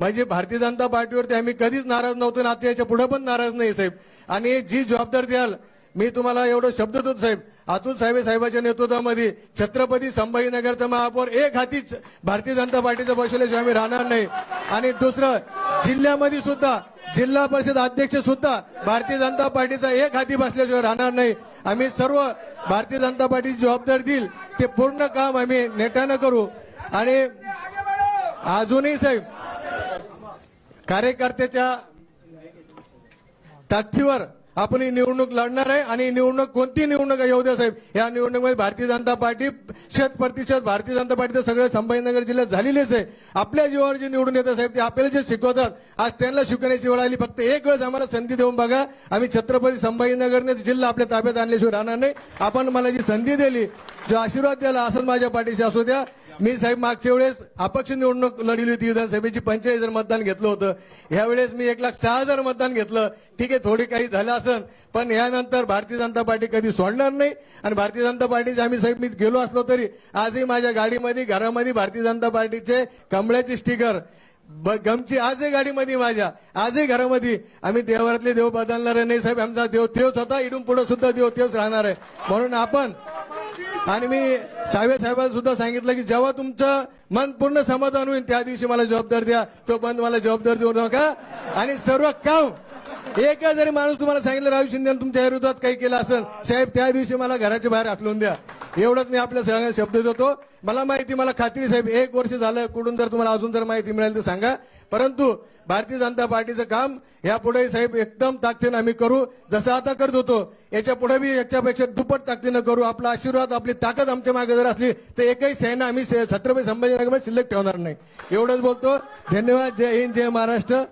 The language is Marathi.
म्हणजे भारतीय जनता पार्टीवरती आम्ही कधीच नाराज नव्हतो ना आता याच्यापुढे पण नाराज नाही साहेब. आणि जी जबाबदारी द्याल मी तुम्हाला एवढं शब्द देतो साहेब. अतुल साहेब साहेबाच्या नेतृत्वामध्ये छत्रपती संभाजीनगरचा महापौर एक हाती भारतीय जनता पार्टीचं बसवल्याशिवाय आम्ही राहणार नाही. आणि दुसरं जिल्ह्यामध्ये सुद्धा जिल्हा परिषद अध्यक्ष सुद्धा भारतीय जनता पार्टीचा एक हाती बसल्याशिवाय राहणार नाही. आम्ही सर्व भारतीय जनता पार्टीची जबाबदारी देईल ते पूर्ण काम आम्ही नेटानं करू. आणि अजूनही साहेब कार्यकर्त्याच्या ताकदीवर आपण ही निवडणूक लढणार आहे आणि निवडणूक कोणती निवडणूक आहे येऊ द्या साहेब. या निवडणुकीमध्ये भारतीय जनता पार्टी शत प्रतिशत भारतीय जनता पार्टीचं सगळं संभाजीनगर जिल्ह्यात झालेलेच आहे. आपल्या जीवावर जे निवडून येतात साहेब ते आपल्याला जे शिकवतात आज त्यांना शिकवण्याची वेळ आली. फक्त एक वेळेस आम्हाला संधी देऊन बघा. आम्ही छत्रपती संभाजीनगरने जिल्हा आपल्या ताब्यात आणल्याशिवाय राहणार नाही. आपण मला जी संधी दिली जो आशीर्वाद दिला असं माझ्या पाठीशी असू द्या. मी साहेब मागच्या वेळेस अपक्ष निवडणूक लढली होती. विधानसभेची पंचेचाळीस हजार मतदान घेतलं होतं. यावेळेस मी एक लाख सहा हजार मतदान घेतलं. ठीक आहे थोडी काही झालं असन पण यानंतर भारतीय जनता पार्टी कधी सोडणार नाही. आणि भारतीय जनता पार्टीचे आम्ही साहेब मी गेलो असलो तरी आजही माझ्या गाडीमध्ये घरामध्ये भारतीय जनता पार्टीचे कमळ्याचे स्टिकर ब- गमची आजही गाडीमध्ये माझ्या आजही घरामध्ये. आम्ही देवारातले देव बदलणार नाही साहेब आमचा देव तेच होता इडून पुढे सुद्धा देव तेच राहणार आहे. म्हणून आपण आणि मी साहेब साहेबांना सुद्धा सांगितलं की जेव्हा तुमचं मन पूर्ण समाधान होईल त्या दिवशी मला जबाबदार द्या. तो बंद मला जबाबदार देऊ नका. आणि सर्व काम एका जरी माणूस तुम्हाला सांगितलं राहू शिंदे तुमच्या विरोधात काही केलं असेल साहेब त्या दिवशी मला घराच्या बाहेर हाकलून द्या. एवढंच मी आपल्या सगळ्यांना शब्द देतो. मला माहिती मला खात्री साहेब एक वर्ष झालं कुठून जर तुम्हाला अजून जर माहिती मिळेल तर सांगा. परंतु भारतीय जनता पार्टीचं काम यापुढे साहेब एकदम ताकदीनं आम्ही करू. जसं आता करत होतो याच्यापुढे बी याच्यापेक्षा दुप्पट ताकदीनं करू. आपला आशीर्वाद आपली ताकद आमच्या मागे जर असली तर एकही सेना आम्ही छत्रपती संभाजीनगरमध्ये शिल्लक ठेवणार नाही. एवढंच बोलतो. धन्यवाद. जय हिंद जय महाराष्ट्र.